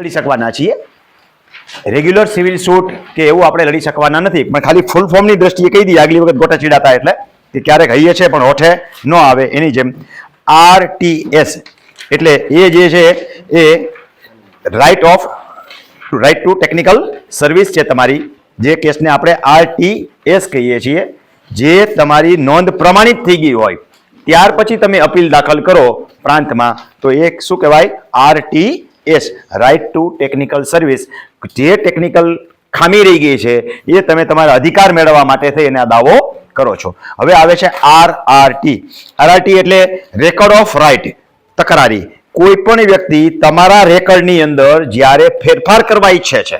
લડી શકવાના છીએ. રેગ્યુલર સિવિલ સૂટ કે એવું આપણે લડી શકવાના નથી. પણ ખાલી ફૂલ ફોર્મની દ્રષ્ટિએ કહી દઈએ, આગલી વખત ગોટા ચીડાતા એટલે કે ક્યારેક હૈયે છે પણ હોઠે ન આવે એની જેમ. આર ટી એસ એટલે એ જે છે એ right of right to technical service છે તમારી. જે કેસને આપણે આર કહીએ છીએ, જે તમારી નોંધ પ્રમાણિત થઈ ગઈ હોય. ત્યાર પછી તમે અપીલ દાખલ કરો પ્રાંતમાં. તો એ શું કહેવાય? R S right to technical service જે ટેકનિકલ ખામી રહી ગઈ છે, એ તમે તમારા અધિકાર મેળવવા માટે થઈ એને દાવો કરો છો. હવે આવે છે R R T R R T એટલે રેકોર્ડ ઓફ રાઇટ તકરારી. કોઈ પણ વ્યક્તિ તમારા રેકર્ડની અંદર જ્યારે ફેરફાર કરવા ઈચ્છે છે,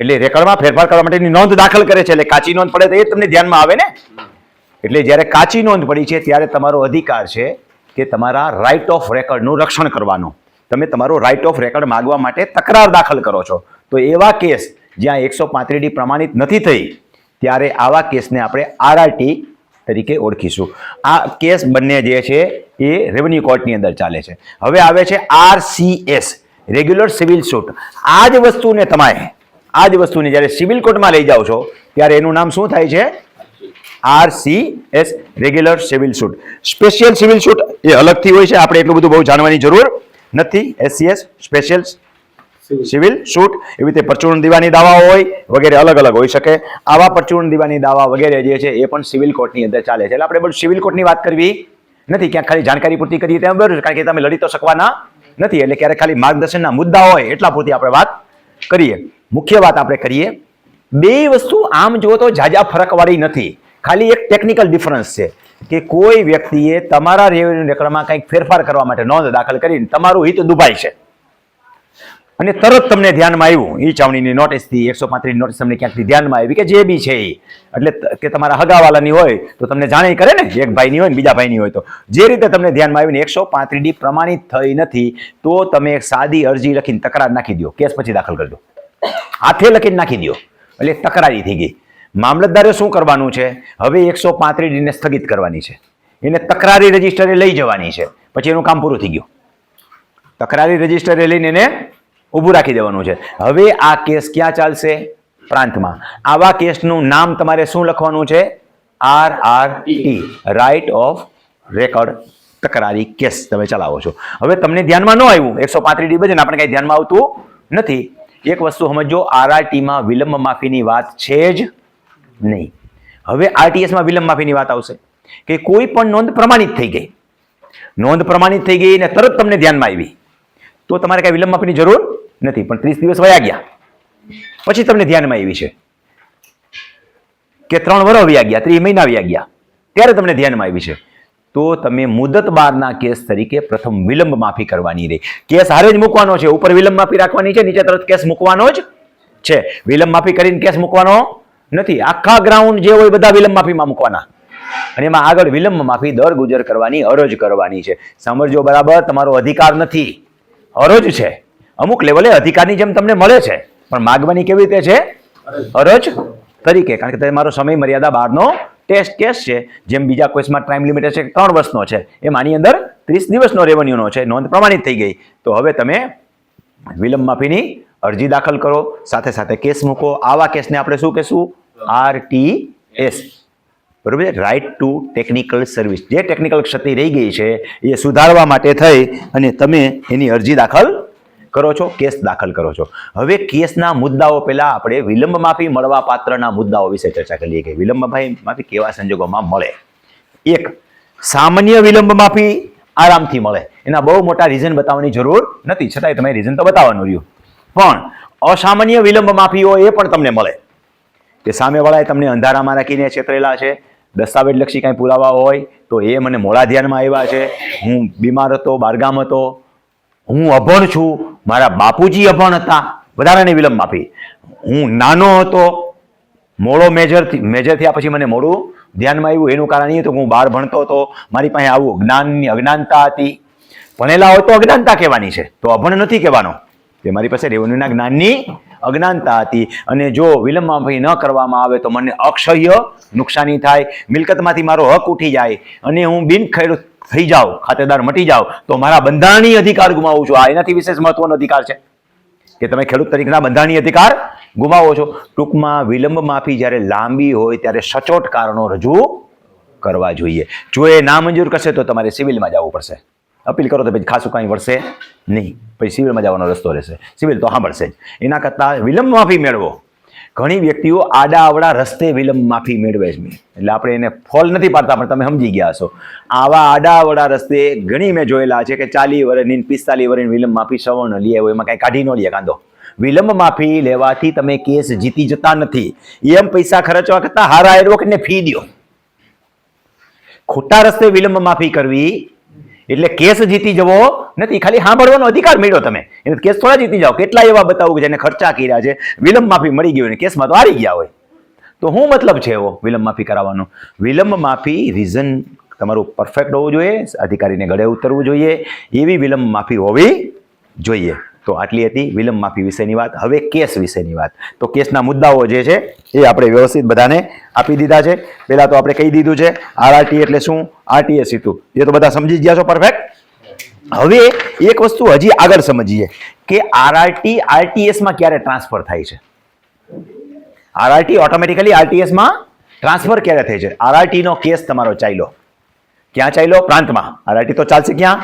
એટલે રેકર્ડમાં ફેરફાર કરવા માટેની નોંધ દાખલ કરે છે, એટલે કાચી નોંધ પડે તો એ તમને ધ્યાનમાં આવે ને? એટલે જ્યારે કાચી નોંધ પડી છે, ત્યારે તમારો અધિકાર છે કે તમારા રાઇટ ઓફ રેકર્ડનું રક્ષણ કરવાનું. તમે તમારો રાઇટ ઓફ રેકર્ડ માગવા માટે તકરાર દાખલ કરો છો. તો એવા કેસ જ્યાં એકસો ડી પ્રમાણિત નથી થઈ, ત્યારે આવા કેસને આપણે આરઆરટી તરીકે ઓળખીશું. આ કેસ બંને જે છે એ રેવન્યુ કોર્ટની અંદર ચાલે છે. હવે આવે છે આરસીએસ રેગ્યુલર સિવિલ સૂટ આ જ વસ્તુને તમારે, આ જ વસ્તુને જ્યારે સિવિલ કોર્ટમાં લઈ જાઓ છો, ત્યારે એનું નામ શું થાય છે? RCS regular civil suit special civil suit એ અલગથી હોય છે, આપણે એટલું બધું બહુ જાણવાની જરૂર નથી એસસીએસ સ્પેશિયલ સિવિલ શૂટ એવી રીતે પરચુરણ દીવાની દાવા હોય વગેરે અલગ અલગ હોઈ શકે. આવા પરચુરણ દીવાની દાવા વગેરે જે છે એ પણ સિવિલ કોર્ટની અંદર ચાલે છે. એટલે આપણે બધું સિવિલ કોર્ટની વાત કરવી નથી. ક્યાંક ખાલી જાણકારી પૂરતી કરીએ ત્યાં બરાબર કારણ કે તમે લડી તો શકવાના નથી. એટલે ક્યારેક ખાલી માર્ગદર્શનના મુદ્દા હોય એટલા પૂરતી આપણે વાત કરીએ. મુખ્ય વાત આપણે કરીએ. બે વસ્તુ આમ જુઓ તો ઝાઝા ફરકવાળી નથી. ખાલી એક ટેકનિકલ ડિફરન્સ છે. કે કોઈ વ્યક્તિએ તમારા રેવન્યુ રેકર્ડમાં કંઈક ફેરફાર કરવા માટે નોંધ દાખલ કરીને તમારું હિત દુભાય છે. અને તરત તમને ધ્યાનમાં આવ્યું, ઈ ચાવણીની નોટિસથી એકસો પાંત્રીસ નોટિસ તમને ક્યાંકથી ધ્યાનમાં આવી કે જે બી છે એ એટલે કે તમારા હગાવાલાની હોય તો તમને જાણે કરે ને, એક ભાઈની હોય ને બીજા ભાઈની હોય તો. જે રીતે તમને ધ્યાનમાં આવીને એકસો પાંત્રીસ ડી પ્રમાણિત થઈ નથી, તો તમે એક સાદી અરજી લખીને તકરાર નાખી દો કેસ પછી દાખલ કરજો હાથે લખીને નાખી દો એટલે તકરારી થઈ ગઈ. મામલતદારે શું કરવાનું છે? હવે એકસો પાંત્રીસ ડીને સ્થગિત કરવાની છે. એને તકરારી રજિસ્ટરે લઈ જવાની છે. પછી એનું કામ પૂરું થઈ ગયું. તકરારી રજિસ્ટરે લઈને એને ઊભું રાખી દેવાનું છે. હવે આ કેસ ક્યાં ચાલશે? પ્રાંતમાં. આવા કેસનું નામ તમારે શું લખવાનું છે? R R T right of record તકરારી case તમે ચલાવો છો. હવે તમને ધ્યાનમાં ન આવ્યું, એકસો પાંત્રીસ ડી બજે આપણે કાંઈ ધ્યાનમાં આવતું નથી. એક વસ્તુ સમજો આરઆરટીમાં વિલંબ માફીની વાત છે જ. નહીં. હવે આરટીએસમાં વિલંબ માફીની વાત આવશે કે કોઈ પણ નોંધ પ્રમાણિત થઈ ગઈ. નોંધ પ્રમાણિત થઈ ગઈ અને તરત તમને ધ્યાનમાં આવી. તો તમારે કાંઈ વિલંબ માફીની જરૂર નથી, પણ ત્રીસ દિવસ વયા ગયા. પછી તમને ધ્યાનમાં આવી છે કે ત્રણ વર્ષ વ્યા ગયા, ત્રીસ મહિના વ્યા ગયા. ત્યારે તમને ધ્યાનમાં આવી છે. તો તમે મુદત બારના કેસ તરીકે પ્રથમ વિલંબ માફી કરવાની રહી. કેસ હારે જ મૂકવાનો છે, ઉપર વિલંબ માફી રાખવાની છે, નીચે તરત કેસ મૂકવાનો જ છે. વિલંબ માફી કરીને કેસ મૂકવાનો નથી. આખા ગ્રાઉન્ડ જે હોય બધા વિલંબ માફીમાં મૂકવાના. અને એમાં આગળ વિલંબ માફી દર ગુજર કરવાની અરજ કરવાની છે. સમજો બરાબર, તમારો અધિકાર નથી. અરજ છે. અમુક લેવલે અધિકારની જેમ તમને મળે છે. પણ માગવાની કેવી રીતે છે? અરજ તરીકે. કારણ કે તમારો સમય મર્યાદા બહારનો ટેસ્ટ કેસ છે. જેમ બીજા કેસમાં ટાઈમ લિમિટ છે ત્રણ વર્ષનો છે. એમ આની અંદર ત્રીસ દિવસનો રેવન્યુનો છે. નોંધ પ્રમાણિત થઈ ગઈ. તો હવે તમે વિલંબ માફીની અરજી દાખલ કરો, સાથે સાથે કેસ મૂકો. આવા કેસને આપણે શું કહેશું? R T S. બરોબર રાઇટ ટુ ટેકનિકલ સર્વિસ જે ટેકનિકલ ક્ષતિ રહી ગઈ છે, એ સુધારવા માટે થઈ અને તમે એની અરજી દાખલ કરો છો, કેસ દાખલ કરો છો. હવે કેસના મુદ્દાઓ પહેલાં આપણે વિલંબ માફી મળવા પાત્રના મુદ્દાઓ વિશે ચર્ચા કરીએ કે વિલંબ માફી કેવા સંજોગોમાં મળે? એક, સામાન્ય વિલંબ માફી આરામથી મળે. એના બહુ મોટા રીઝન બતાવવાની જરૂર નથી. છતાંય તમે રીઝન તો બતાવવાનું રહ્યું. પણ અસામાન્ય વિલંબ માફીઓ એ પણ તમને મળે. કે સામેવાળાએ તમને અંધારામાં રાખીને છેતરેલા છે દસ્તાવેજ લક્ષી કાંઈ પુરાવા હોય, તો એ મને મોડા ધ્યાનમાં આવ્યા છે. હું બીમાર હતો, બારગામ હતો, હું અભણ છું, મારા બાપુજી અભણ હતા, વધારાની વિલંબ માફી. હું નાનો હતો, મોડો મેજર મેજર થયા પછી મને મોડું ધ્યાનમાં આવ્યું, એનું કારણ એ હતું કે હું બહાર ભણતો હતો, મારી પાસે આવું જ્ઞાનની અજ્ઞાનતા હતી. ભણેલા હોય તો અજ્ઞાનતા કહેવાની છે, તો અભણ નથી કહેવાનો. તે મારી પાસે રેવન્યુના જ્ઞાનની અજ્ઞાનતા હતી. અને જો વિલંબ માફી ન કરવામાં આવે તો મને અક્ષય નુકસાની થાય, મિલકતમાંથી મારો હક ઉઠી જાય અને હું બિન ખેડૂત થઈ જાઉં, ખાતેદાર મટી જાઉં, તો મારા બંધારણીય અધિકાર ગુમાવું છું. આ એનાથી વિશેષ મહત્વનો અધિકાર છે. કે તમે ખેડૂત તરીકેના બંધારણીય અધિકાર ગુમાવો છો. ટૂંકમાં વિલંબ માફી જ્યારે લાંબી હોય ત્યારે સચોટ કારણો રજૂ કરવા જોઈએ. જો એ નામંજૂર કરશે તો તમારે સિવિલમાં જવું પડશે. અપીલ કરો તો પછી ખાસું કાંઈ વળશે નહીં. પછી સિવિલમાં જવાનો રસ્તો રહેશે. સિવિલ તો સાંભળશે જ. એના કરતાં વિલંબ માફી મેળવો. ઘણી વ્યક્તિઓ આડા રસ્તે વિલંબ માફી મેળવે છે. એટલે આપણે એને ફોલ નથી પાડતા, પણ તમે સમજી ગયા હશો. આવા આડા અવડા રસ્તે ઘણી મેં જોયેલા છે કે ચાલી વર્ષની પિસ્તાલીસ વર્ષની વિલંબ માફી સવર્ણ લે હોય, એમાં કાંઈ કાઢી ન લે કાંદો. વિલંબ માફી લેવાથી તમે કેસ જીતી જતા નથી. એમ પૈસા ખર્ચવા કરતાં હારા એડવોકેટને ફી દો ખોટા રસ્તે વિલંબ માફી કરવી એટલે કેસ જીતી જવો નથી, ખાલી સાંભળવાનો અધિકાર મેળ્યો તમે. એને કેસ થોડા જીતી જાઓ. કેટલા એવા બતાવું કે જેને ખર્ચા કર્યા છે, વિલંબ માફી મળી ગયું ને કેસમાં તો હારી ગયા હોય. તો શું મતલબ છે એવો વિલંબ માફી કરાવવાનો? વિલંબ માફી રીઝન તમારું પરફેક્ટ હોવું જોઈએ, અધિકારીને ગળે ઉતરવું જોઈએ, એવી વિલંબ માફી હોવી જોઈએ. તો આટલી હતી વિલંબ માફી વિશેની વાત. હવે કેસ વિશેની વાત. તો કેસના મુદ્દાઓ જે છે એ આપણે વ્યવસ્થિત બધાને આપી દીધા છે. પહેલાં તો આપણે કહી દીધું છે આરઆરટી એટલે શું? આરટીએસ સીતું એ તો બધા સમજી ગયા છો? પરફેક્ટ હવે એક વસ્તુ હજી આગળ સમજીએ કે આરઆરટી આરટીએસમાં ક્યારે ટ્રાન્સફર થાય છે? આરઆરટી ઓટોમેટિકલી આરટીએસમાં ટ્રાન્સફર ક્યારે થાય છે? આરઆરટીનો કેસ તમારો ચાલ્યો. ક્યાં ચાલ્યો? પ્રાંતમાં. આરઆરટી તો ચાલશે ક્યાં?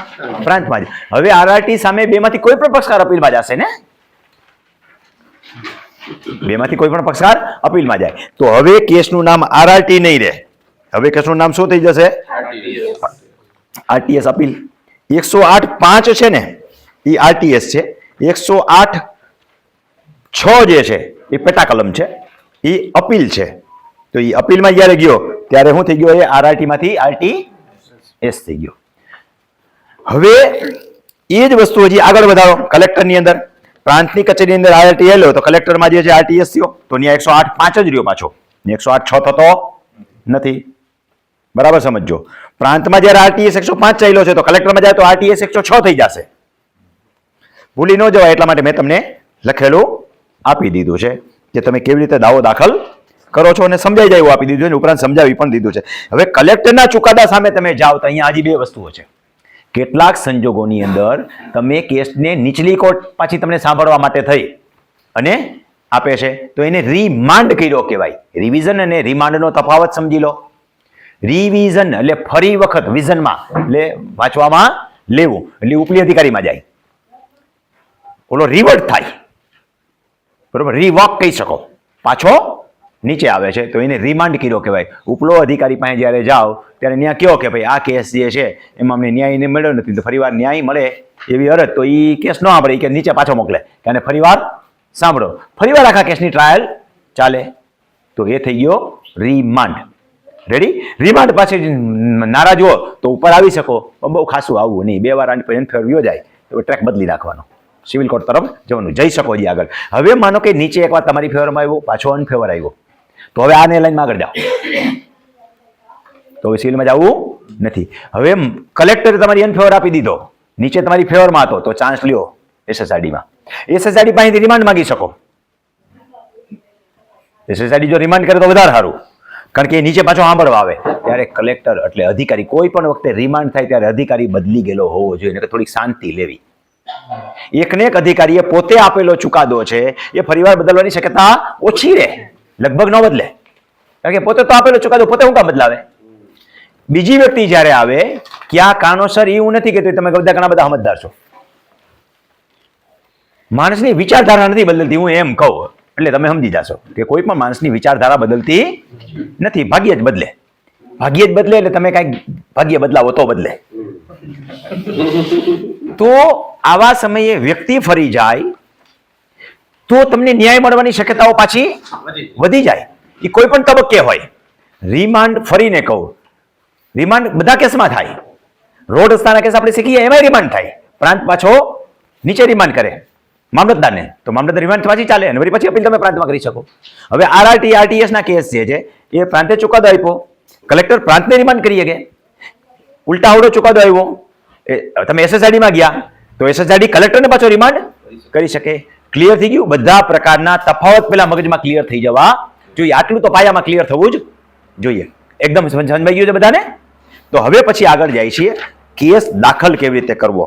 પ્રાંતમાં જ. હવે આરઆરટી સામે બેમાંથી કોઈ પણ પક્ષકાર અપીલમાં જશે ને? બેમાંથી કોઈ પણ પક્ષકાર અપીલમાં જાય. તો હવે કેસનું નામ આરઆરટી નહીં રહે. હવે કેસનું નામ શું થઈ જશે? RTS appeal. એકસો આઠ પાંચ છે ને એ આરટીએસ છે. એકસો આઠ છ જે છે એ પેટા કલમ છે. એ અપીલ છે. તો એ અપીલમાં જ્યારે ગયો ત્યારે શું થઈ ગયો? એ આરઆરટીમાંથી આરટી એસ થઈ ગયો. હવે એ જ વસ્તુ હજી આગળ વધારો. કલેક્ટરની અંદર, પ્રાંતની કચેરી અંદર આરટી લો તો કલેક્ટરમાં જે છે આરટીએસ થયો, તો ત્યાં એકસો આઠ પાંચ જ રહ્યો પાછો. એકસો આઠ છ થતો નથી. બરાબર સમજો પ્રાંતમાં જ્યારે આરટીએસ એકસો પાંચ ચાલ્યો છે, તો કલેક્ટરમાં જાય તો આરટીએસ એકસો છ થઈ જશે. ભૂલી ન જવાય, એટલા માટે મેં તમને લખેલું આપી દીધું છે, કે તમે કેવી રીતે દાવો દાખલ કરો છો અને સમજાઈ જાય એવું આપી દીધું છે ઉપરાંત સમજાવી પણ દીધું છે. હવે કલેક્ટરના ચુકાદા સામે તમે જાઓ તો અહીંયા હજી બે વસ્તુઓ છે. કેટલાક સંજોગોની અંદર તમે કેસને નીચલી કોર્ટ પાછી તમને સાંભળવા માટે થઈ અને આપે છે. તો એને રિમાન્ડ કર્યો કહેવાય. રિવિઝન અને રિમાન્ડનો તફાવત સમજી લો. રિવિઝન એટલે ફરી વખત વિઝનમાં એટલે વાંચવામાં લેવું. એટલે ઉપલી અધિકારીમાં જાય. ઓલો રિવર્ટ થાય. બરોબર? રીવોક કહી શકો. પાછો નીચે આવે છે, તો એને રિમાન્ડ કર્યો કહેવાય. ઉપલો અધિકારી પાસે જ્યારે જાઓ, ત્યારે ત્યાં કહો કે ભાઈ આ કેસ જે છે, એમાં અમને ન્યાયને મળ્યો નથી, તો ફરીવાર ન્યાય મળે એવી અરજ. તો એ કેસ ન આપણે કે નીચે પાછો મોકલે. કે ફરીવાર સાંભળો. ફરીવાર આખા કેસની ટ્રાયલ ચાલે. તો એ થઈ ગયો રિમાન્ડ રેડી રિમાન્ડ પાસે નારાજ હો તો ઉપર આવી શકો. પણ બહુ ખાસું આવવું નહીં. બે વાર આની પછી ફેરવ્યો જાય, તો ટ્રેક બદલી નાખવાનો. સિવિલ કોર્ટ તરફ જવાનું. જઈ શકો જી આગળ. હવે માનો કે નીચે એકવાર તમારી ફેવરમાં આવ્યો, પાછો અનફેવર આવ્યો. તો હવે આને લાઈનમાં આગળ જાઓ. તો હવે સિવિલમાં જવું નથી. હવે કલેક્ટરે તમારી અનફેવર આપી દીધો. નીચે તમારી ફેવરમાં હતો. તો ચાન્સ લ્યો એસએસઆરડીમાં. એસએસઆરડી પાસેથી રિમાન્ડ માગી શકો. એસએસઆરડી જો રિમાન્ડ કરે તો વધારે સારું. કારણ કે એ નીચે પાછો સાંભળવા આવે. ત્યારે કલેક્ટર એટલે અધિકારી, કોઈ પણ વખતે રિમાન્ડ થાય ત્યારે અધિકારી બદલી ગયેલો હોવો જોઈએ એટલે થોડીક શાંતિ લેવી. એકને એક અધિકારીએ પોતે આપેલો ચુકાદો છે, એ ફરીવાર બદલવાની શક્યતા ઓછી રહે. લગભગ ન બદલે. કારણ કે પોતે તો આપેલો ચુકાદો પોતે હું કામ બદલાવે? બીજી વ્યક્તિ જ્યારે આવે, ક્યાં કારણોસર એવું નથી કે તમે બધા ઘણા બધા સમજદાર છો. માણસની વિચારધારા નથી બદલતી, હું એમ કહું. એટલે તમે સમજી જાશો કે કોઈ પણ માણસની વિચારધારા બદલતી નથી, ભાગ્ય જ બદલે. ભાગ્ય જ બદલે એટલે તમે કાંઈક ભાગ્ય બદલાવો તો બદલે. તો આવા સમયે વ્યક્તિ ફરી જાય તો તમને ન્યાય મળવાની શક્યતાઓ પાછી વધી જાય. એ કોઈ પણ તબક્કે હોય. રિમાન્ડ ફરીને કહું. રિમાન્ડ બધા કેસમાં થાય. રોડ રસ્તાના કેસ આપણે શીખીએ એમાંય રિમાન્ડ થાય. પ્રાંત પાછો નીચે રિમાન્ડ કરે. મામલતદારને. તો મામલતદાર રિમાન્ડ પાછી ચાલે અને વળી પછી અપીલ તમે પ્રાંતમાં કરી શકો. હવે આરઆરટી આરટીએસના કેસ જે છે એ પ્રાંતે ચુકાદો આપ્યો. કલેક્ટર પ્રાંતને રિમાન્ડ કરી શકે. ઉલટા આવડો ચુકાદો આવ્યો. તમે એસએસઆરડીમાં ગયા. તો એસએસઆરડી કલેક્ટરને પાછો રિમાન્ડ કરી શકે. ક્લિયર થઈ ગયું? બધા પ્રકારના તફાવત પેલા મગજમાં ક્લિયર થઈ જવા. જોઈએ, આટલું તો પાયામાં ક્લિયર થવું જ જોઈએ. એકદમ સમજ- સમજાઈ ગયું છે બધાને? તો હવે પછી આગળ જાય છીએ કેસ દાખલ કેવી રીતે કરવો?